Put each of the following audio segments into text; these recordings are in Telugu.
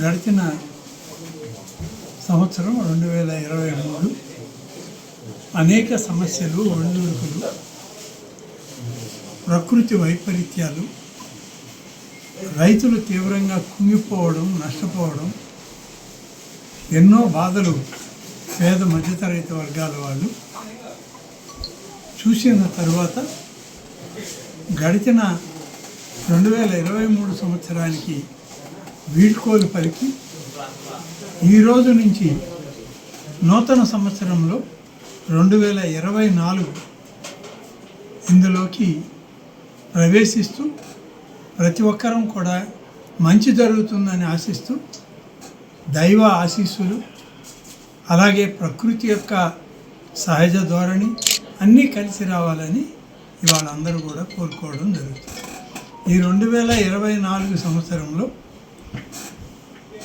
గడిచిన సంవత్సరం రెండు వేల ఇరవై మూడు అనేక సమస్యలు ఒడిదుడుకులు ప్రకృతి వైపరీత్యాలు రైతులు తీవ్రంగా కుంగిపోవడం నష్టపోవడం ఎన్నో బాధలు పేద మధ్యతరగతి వర్గాల వాళ్ళు చూసిన తరువాత గడిచిన రెండు వేల ఇరవై మూడు సంవత్సరానికి వీడ్కోలు పలికి ఈ రోజు నుంచి నూతన సంవత్సరంలో రెండు వేల ఇరవై నాలుగు ఇందులోకి ప్రవేశిస్తూ ప్రతి ఒక్కరం కూడా మంచి జరుగుతుందని ఆశిస్తూ దైవ ఆశీస్సులు అలాగే ప్రకృతి యొక్క సహజ ధోరణి అన్నీ కలిసి రావాలని ఇవాళ అందరూ కూడా కోరుకోవడం జరుగుతుంది. ఈ రెండు వేల ఇరవై నాలుగు సంవత్సరంలో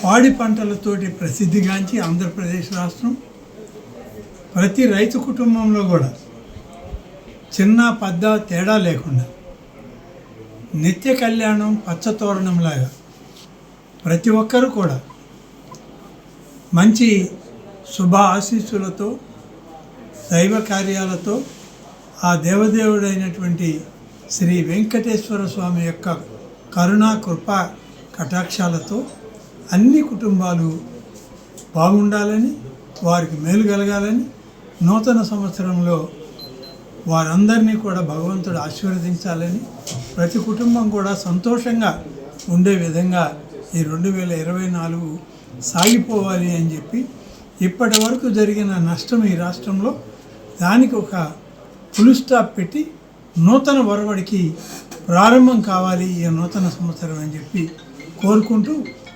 పాడి పంటలతోటి ప్రసిద్ధిగాంచి ఆంధ్రప్రదేశ్ రాష్ట్రం ప్రతి రైతు కుటుంబంలో కూడా చిన్న పెద్ద తేడా లేకుండా నిత్య కళ్యాణం పచ్చతోరణంలాగా ప్రతి ఒక్కరూ కూడా మంచి శుభ ఆశీస్సులతో దైవ కార్యాలతో ఆ దేవదేవుడైనటువంటి శ్రీ వెంకటేశ్వర స్వామి యొక్క కరుణా కృప కటాక్షాలతో అన్ని కుటుంబాలు బాగుండాలని వారికి మేలు కలగాలని నూతన సంవత్సరంలో వారందరినీ కూడా భగవంతుడు ఆశీర్వదించాలని ప్రతి కుటుంబం కూడా సంతోషంగా ఉండే విధంగా ఈ రెండు వేల ఇరవై నాలుగు సాగిపోవాలి అని చెప్పి ఇప్పటి వరకు జరిగిన నష్టం ఈ రాష్ట్రంలో దానికి ఒక ఫుల్ స్టాప్ పెట్టి నూతన వరవడికి ప్రారంభం కావాలి ఈ నూతన సంవత్సరం అని చెప్పి కోరుకుంటూ